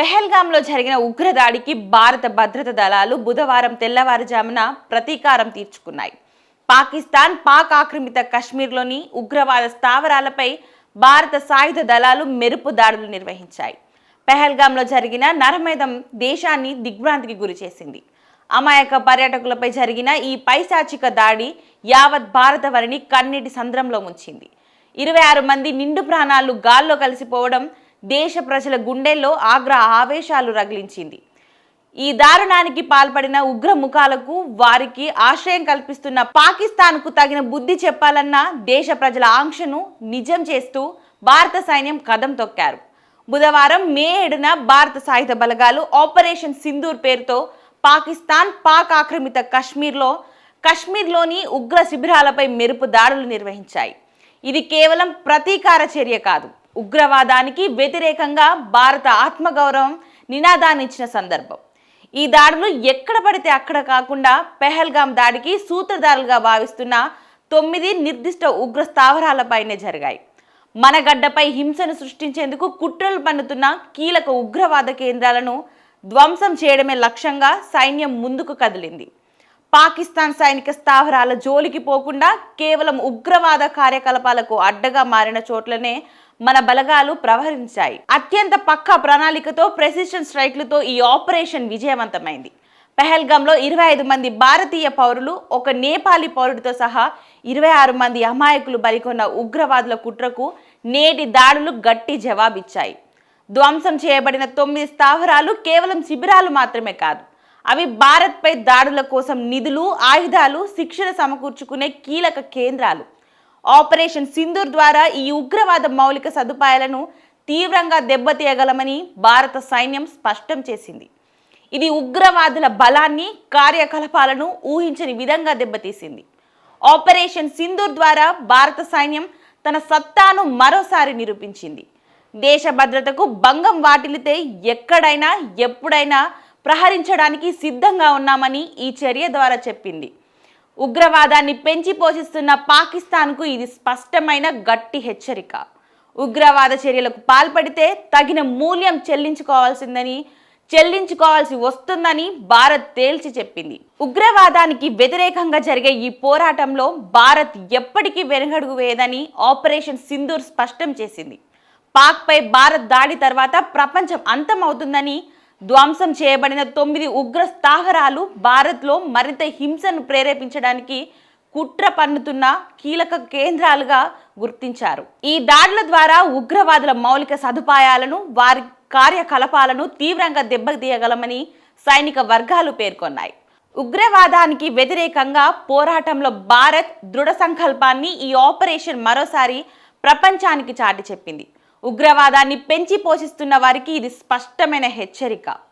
పెహల్గాంలో జరిగిన ఉగ్రదాడికి భారత భద్రతా దళాలు బుధవారం తెల్లవారుజామున ప్రతీకారం తీర్చుకున్నాయి. పాకిస్తాన్ పాక్ ఆక్రమిత కశ్మీర్లోని ఉగ్రవాద స్థావరాలపై భారత సాయుధ దళాలు మెరుపు దాడులు నిర్వహించాయి. పెహల్గాంలో జరిగిన నరమేధం దేశాన్ని దిగ్భ్రాంతికి గురిచేసింది అమాయక పర్యాటకులపై జరిగిన ఈ పైశాచిక దాడి యావత్ భారతవరిని కన్నీటి సంద్రంలో ముంచింది. ఇరవై ఆరు మంది నిండు ప్రాణాలు గాల్లో కలిసిపోవడం దేశ ప్రజల గుండెల్లో ఆగ్ర ఆవేశాలు రగిలించింది. ఈ దారుణానికి పాల్పడిన ఉగ్ర ముఖాలకు వారికి ఆశ్రయం కల్పిస్తున్న పాకిస్తాన్కు తగిన బుద్ధి చెప్పాలన్న దేశ ప్రజల ఆంక్షను నిజం చేస్తూ భారత సైన్యం కదం తొక్కారు. బుధవారం మే ఏడున భారత సాయుధ బలగాలు ఆపరేషన్ సింధూర్ పేరుతో పాకిస్తాన్ పాక్ ఆక్రమిత కశ్మీర్లో కశ్మీర్లోని ఉగ్ర శిబిరాలపై మెరుపు దాడులు నిర్వహించాయి. ఇది కేవలం ప్రతీకార చర్య కాదు. ఉగ్రవాదానికి వ్యతిరేకంగా భారత ఆత్మగౌరవం నినాదాన్ని ఇచ్చిన సందర్భం. ఈ దాడులు ఎక్కడ పడితే అక్కడ కాకుండా పెహల్గాం దాడికి సూత్రధారులుగా భావిస్తున్న తొమ్మిది నిర్దిష్ట ఉగ్ర స్థావరాలపైనే జరిగాయి. మన గడ్డపై హింసను సృష్టించేందుకు కుట్రలు పన్నుతున్న కీలక ఉగ్రవాద కేంద్రాలను ధ్వంసం చేయడమే లక్ష్యంగా సైన్యం ముందుకు కదిలింది. పాకిస్తాన్ సైనిక స్థావరాల జోలికి పోకుండా కేవలం ఉగ్రవాద కార్యకలాపాలకు అడ్డగా మారిన చోట్లనే మన బలగాలు ప్రవహించాయి. అత్యంత పక్కా ప్రణాళికతో ప్రెసిషన్ స్ట్రైక్లతో ఈ ఆపరేషన్ విజయవంతమైంది. పెహల్గంలో ఇరవై ఐదు మంది భారతీయ పౌరులు ఒక నేపాలీ పౌరుడితో సహా ఇరవై ఆరు మంది అమాయకులు బలికొన్న ఉగ్రవాదుల కుట్రకు నేటి దాడులు గట్టి జవాబిచ్చాయి. ధ్వంసం చేయబడిన తొమ్మిది స్థావరాలు కేవలం శిబిరాలు మాత్రమే కాదు అవి భారత్పై దాడుల కోసం నిధులు ఆయుధాలు శిక్షణ సమకూర్చుకునే కీలక కేంద్రాలు. ఆపరేషన్ సింధూర్ ద్వారా ఈ ఉగ్రవాద మౌలిక సదుపాయాలను తీవ్రంగా దెబ్బతీయగలమని భారత సైన్యం స్పష్టం చేసింది. ఇది ఉగ్రవాదుల బలాన్ని కార్యకలాపాలను ఊహించని విధంగా దెబ్బతీసింది. ఆపరేషన్ సింధూర్ ద్వారా భారత సైన్యం తన సత్తాను మరోసారి నిరూపించింది. దేశ భద్రతకు భంగం వాటిల్లితే ఎక్కడైనా ఎప్పుడైనా ప్రహరించడానికి సిద్ధంగా ఉన్నామని ఈ చర్య ద్వారా చెప్పింది. ఉగ్రవాదాన్ని పెంచి పోషిస్తున్న పాకిస్తాన్కు ఇది స్పష్టమైన గట్టి హెచ్చరిక. ఉగ్రవాద చర్యలకు పాల్పడితే తగిన మూల్యం చెల్లించుకోవాల్సిందని చెల్లించుకోవాల్సి వస్తుందని భారత్ తేల్చి చెప్పింది. ఉగ్రవాదానికి వ్యతిరేకంగా జరిగే ఈ పోరాటంలో భారత్ ఎప్పటికీ వెనుగడుగు వేయదని ఆపరేషన్ సింధూర్ స్పష్టం చేసింది. పాక్పై భారత్ దాడి తర్వాత ప్రపంచం అంతమవుతుందని ధ్వంసం చేయబడిన తొమ్మిది ఉగ్ర స్థావరాలు భారత్లో మరింత హింసను ప్రేరేపించడానికి కుట్ర పన్నుతున్న కీలక కేంద్రాలుగా గుర్తించారు. ఈ దాడుల ద్వారా ఉగ్రవాదుల మౌలిక సదుపాయాలను వారి కార్యకలాపాలను తీవ్రంగా దెబ్బతీయగలమని సైనిక వర్గాలు పేర్కొన్నాయి. ఉగ్రవాదానికి వ్యతిరేకంగా పోరాటంలో భారత్ దృఢ సంకల్పాన్ని ఈ ఆపరేషన్ మరోసారి ప్రపంచానికి చాటి చెప్పింది ఉగ్రవాదాన్ని పెంచి పోషిస్తున్న వారికి ఇది స్పష్టమైన హెచ్చరిక.